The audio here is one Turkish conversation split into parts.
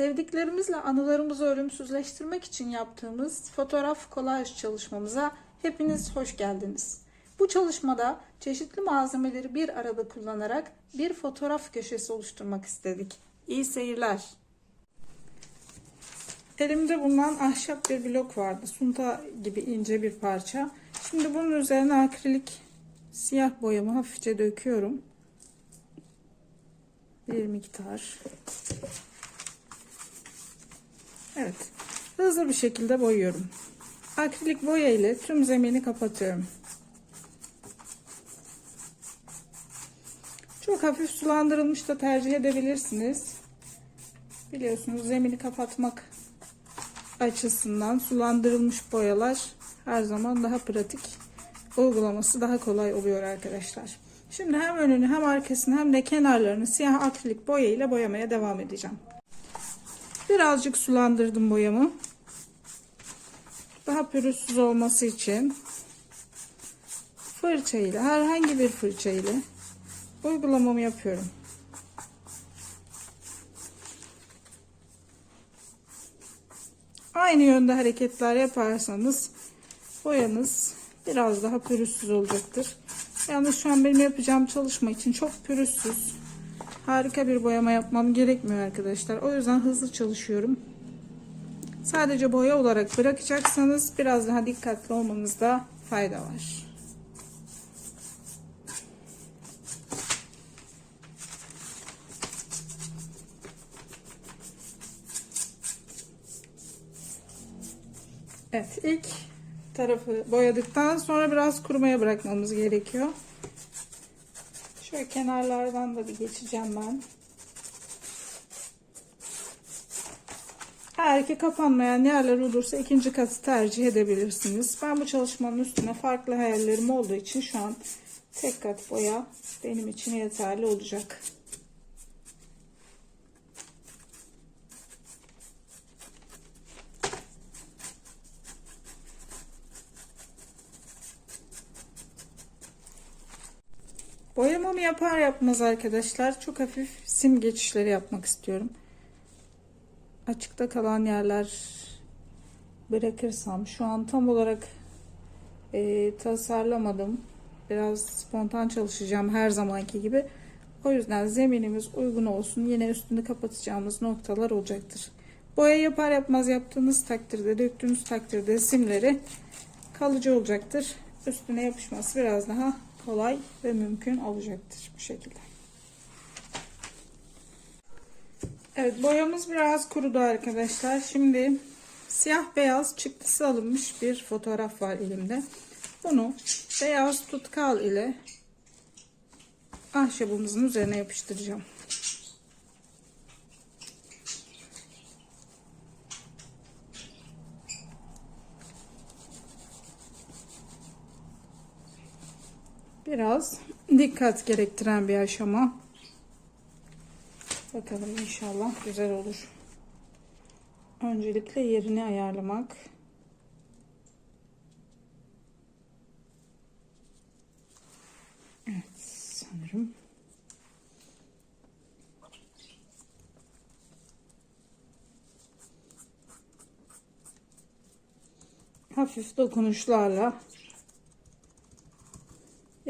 Sevdiklerimizle anılarımızı ölümsüzleştirmek için yaptığımız fotoğraf kolaj çalışmamıza hepiniz hoş geldiniz. Bu çalışmada çeşitli malzemeleri bir arada kullanarak bir fotoğraf köşesi oluşturmak istedik. İyi seyirler. Elimde bulunan ahşap bir blok vardı. Sunta gibi ince bir parça. Şimdi bunun üzerine akrilik siyah boyamı hafifçe döküyorum. Bir miktar. Evet. Hızlı bir şekilde boyuyorum. Akrilik boya ile tüm zemini kapatıyorum. Çok hafif sulandırılmış da tercih edebilirsiniz. Biliyorsunuz zemini kapatmak açısından sulandırılmış boyalar her zaman daha pratik. Uygulaması daha kolay oluyor arkadaşlar. Şimdi hem önünü hem arkasını hem de kenarlarını siyah akrilik boya ile boyamaya devam edeceğim. Birazcık sulandırdım boyamı. Daha pürüzsüz olması için fırça ile herhangi bir fırça ile uygulamamı yapıyorum. Aynı yönde hareketler yaparsanız boyanız biraz daha pürüzsüz olacaktır. Yalnız şu an benim yapacağım çalışma için çok pürüzsüz, harika bir boyama yapmam gerekmiyor arkadaşlar. O yüzden hızlı çalışıyorum. Sadece boya olarak bırakacaksanız biraz daha dikkatli olmanızda fayda var. Evet ilk tarafı boyadıktan sonra biraz kurumaya bırakmamız gerekiyor. Şöyle kenarlardan da bir geçeceğim ben. Eğer ki kapanmayan yerler olursa ikinci katı tercih edebilirsiniz. Ben bu çalışmanın üstüne farklı hayallerim olduğu için şu an tek kat boya benim için yeterli olacak. Boyamamı yapar yapmaz arkadaşlar çok hafif sim geçişleri yapmak istiyorum. Açıkta kalan yerler bırakırsam şu an tam olarak e, tasarlamadım. Biraz spontan çalışacağım her zamanki gibi. O yüzden zeminimiz uygun olsun. Yine üstünü kapatacağımız noktalar olacaktır. Boya yapar yapmaz yaptığınız takdirde, döktüğünüz takdirde simleri kalıcı olacaktır. Üstüne yapışması biraz daha kolay ve mümkün olacaktır bu şekilde. Evet boyamız biraz kurudu arkadaşlar. Şimdi siyah beyaz çıktısı alınmış bir fotoğraf var elimde. Bunu beyaz tutkal ile ahşabımızın üzerine yapıştıracağım. Biraz dikkat gerektiren bir aşama. Bakalım inşallah güzel olur. Öncelikle yerini ayarlamak. Evet sanırım. Hafif dokunuşlarla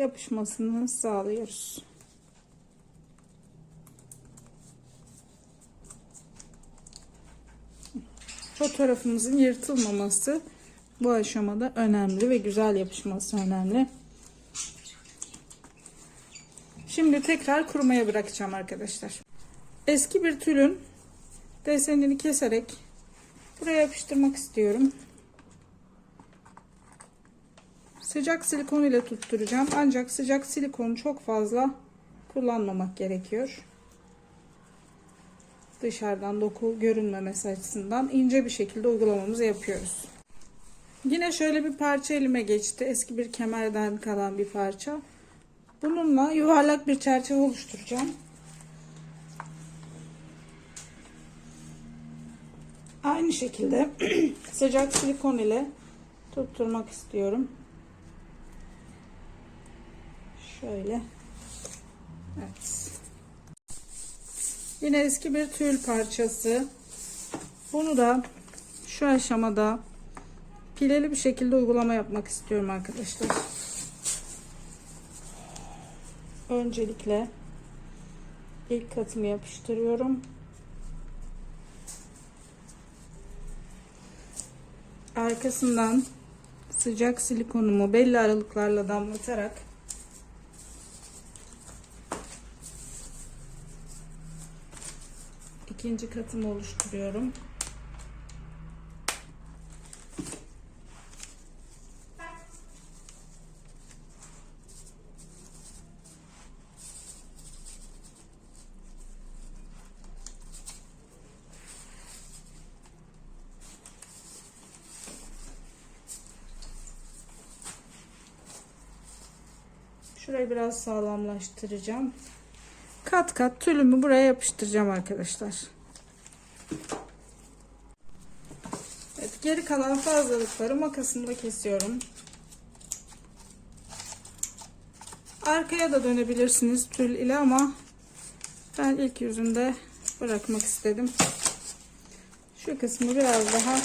yapışmasını sağlıyoruz. Fotoğrafımızın yırtılmaması bu aşamada önemli ve güzel yapışması önemli. Şimdi tekrar kurumaya bırakacağım arkadaşlar. Eski bir tülün desenini keserek buraya yapıştırmak istiyorum. Sıcak silikon ile tutturacağım. Ancak sıcak silikonu çok fazla kullanmamak gerekiyor. Dışarıdan doku görünmemesi açısından ince bir şekilde uygulamamızı yapıyoruz. Yine şöyle bir parça elime geçti. Eski bir kemerden kalan bir parça. Bununla yuvarlak bir çerçeve oluşturacağım. Aynı şekilde sıcak silikon ile tutturmak istiyorum. Şöyle. Evet. Yine eski bir tül parçası. Bunu da şu aşamada pileli bir şekilde uygulama yapmak istiyorum arkadaşlar. Öncelikle ilk katımı yapıştırıyorum. Arkasından sıcak silikonumu belli aralıklarla damlatarak ikinci katımı oluşturuyorum. Şurayı biraz sağlamlaştıracağım. Kat kat tülümü buraya yapıştıracağım arkadaşlar. Evet, geri kalan fazlalıkları makasımla kesiyorum. Arkaya da dönebilirsiniz tül ile ama ben ilk yüzünde bırakmak istedim. Şu kısmı biraz daha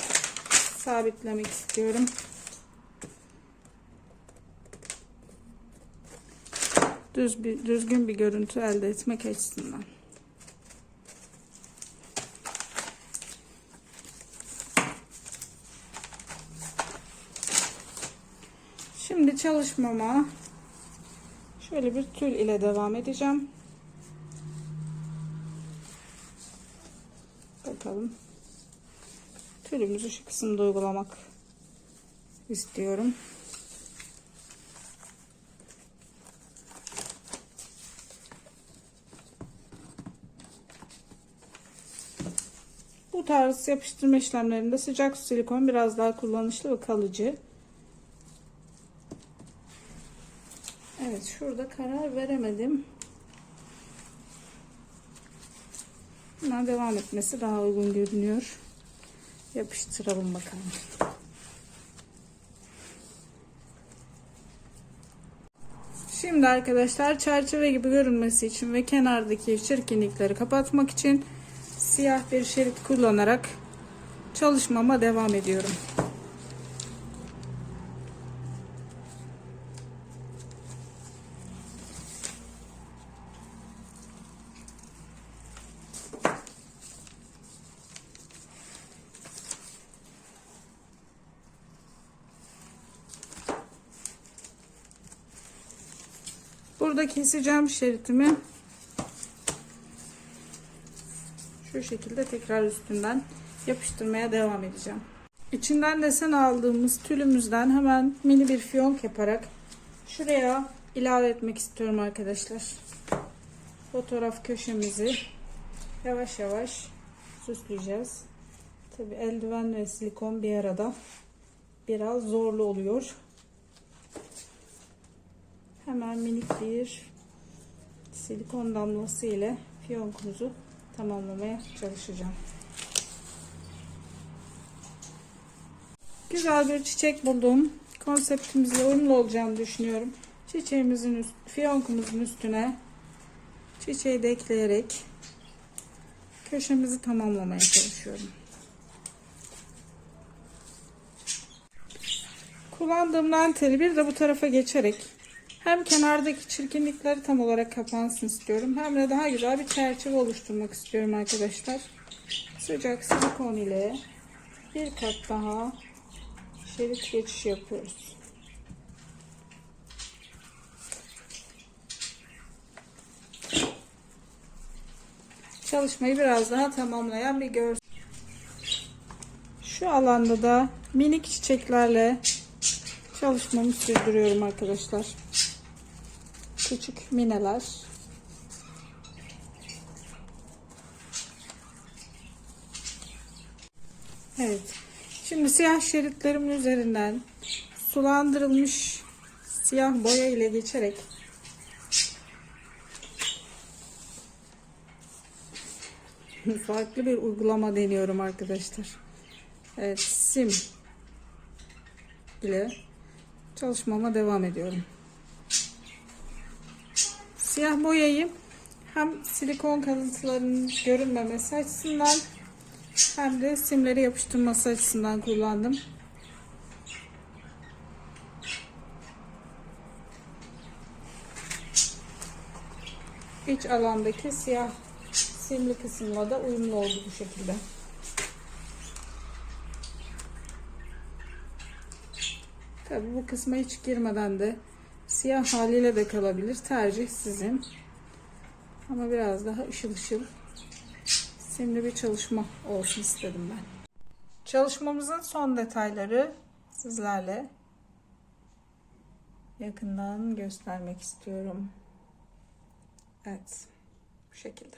sabitlemek istiyorum. Düz bir düzgün bir görüntü elde etmek açısından. Şimdi çalışmama şöyle bir tül ile devam edeceğim. Bakalım. Tülümüzü şu kısımda uygulamak istiyorum. Tarz yapıştırma işlemlerinde sıcak silikon biraz daha kullanışlı ve kalıcı. Evet şurada karar veremedim. Buna devam etmesi daha uygun görünüyor. Yapıştıralım bakalım. Şimdi arkadaşlar çerçeve gibi görünmesi için ve kenardaki çirkinlikleri kapatmak için siyah bir şerit kullanarak çalışmama devam ediyorum. Burada keseceğim şeritimi şu şekilde tekrar üstünden yapıştırmaya devam edeceğim. İçinden desen aldığımız tülümüzden hemen mini bir fiyonk yaparak şuraya ilave etmek istiyorum arkadaşlar. Fotoğraf köşemizi yavaş yavaş süsleyeceğiz. Tabi eldiven ve silikon bir arada biraz zorlu oluyor. Hemen minik bir silikon damlası ile fiyonkumuzu tamamlamaya çalışacağım. Güzel bir çiçek buldum. Konseptimizle uyumlu olacağını düşünüyorum. Çiçeğimizin üst, fiyonkumuzun üstüne çiçeği de ekleyerek köşemizi tamamlamaya çalışıyorum. Kullandığım danteli bir de bu tarafa geçerek hem kenardaki çirkinlikleri tam olarak kapansın istiyorum. Hem de daha güzel bir çerçeve oluşturmak istiyorum arkadaşlar. Sıcak silikon ile bir kat daha şerit geçiş yapıyoruz. Çalışmayı biraz daha tamamlayan bir görsel. Şu alanda da minik çiçeklerle çalışmamı sürdürüyorum arkadaşlar küçük mineler. Evet. Şimdi siyah şeritlerimin üzerinden sulandırılmış siyah boya ile geçerek farklı bir uygulama deniyorum arkadaşlar. Evet, sim ile çalışmama devam ediyorum. Siyah boyayı hem silikon kalıntılarının görünmemesi açısından hem de simleri yapıştırması açısından kullandım. İç alandaki siyah simli kısımla da uyumlu oldu bu şekilde. Tabii bu kısma hiç girmeden de siyah haliyle de kalabilir. Tercih sizin. Ama biraz daha ışıl ışıl simli bir çalışma olsun istedim ben. Çalışmamızın son detayları sizlerle yakından göstermek istiyorum. Evet. Bu şekilde.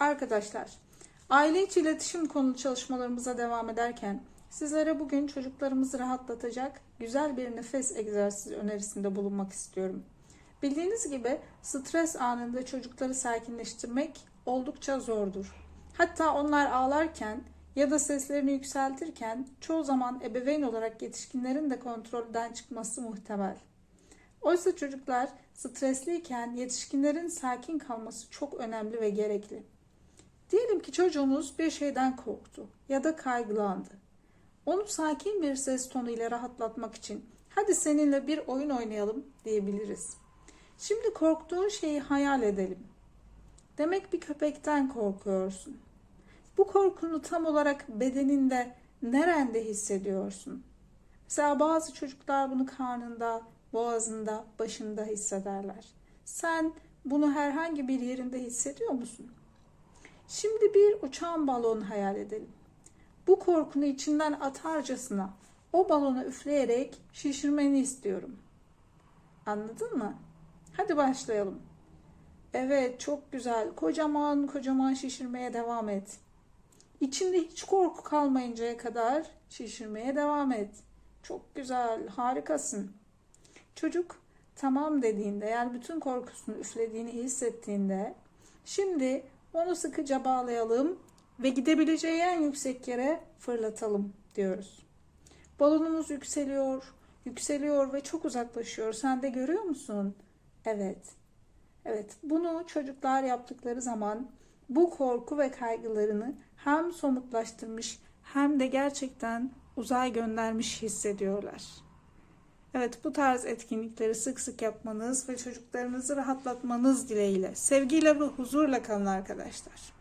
Arkadaşlar, aile içi iletişim konu çalışmalarımıza devam ederken sizlere bugün çocuklarımızı rahatlatacak güzel bir nefes egzersizi önerisinde bulunmak istiyorum. Bildiğiniz gibi stres anında çocukları sakinleştirmek oldukça zordur. Hatta onlar ağlarken ya da seslerini yükseltirken çoğu zaman ebeveyn olarak yetişkinlerin de kontrolden çıkması muhtemel. Oysa çocuklar stresliyken yetişkinlerin sakin kalması çok önemli ve gerekli. Diyelim ki çocuğunuz bir şeyden korktu ya da kaygılandı. Onu sakin bir ses tonuyla rahatlatmak için hadi seninle bir oyun oynayalım diyebiliriz. Şimdi korktuğun şeyi hayal edelim. Demek bir köpekten korkuyorsun. Bu korkunu tam olarak bedeninde nerende hissediyorsun? Mesela bazı çocuklar bunu karnında, boğazında, başında hissederler. Sen bunu herhangi bir yerinde hissediyor musun? Şimdi bir uçan balon hayal edelim. Bu korkunu içinden atarcasına o balona üfleyerek şişirmeni istiyorum. Anladın mı? Hadi başlayalım. Evet, çok güzel. Kocaman kocaman şişirmeye devam et. İçinde hiç korku kalmayıncaya kadar şişirmeye devam et. Çok güzel, harikasın. Çocuk tamam dediğinde yani bütün korkusunu üflediğini hissettiğinde şimdi onu sıkıca bağlayalım ve gidebileceği en yüksek yere fırlatalım diyoruz. Balonumuz yükseliyor, yükseliyor ve çok uzaklaşıyor. Sen de görüyor musun? Evet. Evet, bunu çocuklar yaptıkları zaman bu korku ve kaygılarını hem somutlaştırmış hem de gerçekten uzay göndermiş hissediyorlar. Evet bu tarz etkinlikleri sık sık yapmanız ve çocuklarınızı rahatlatmanız dileğiyle. Sevgiyle ve huzurla kalın arkadaşlar.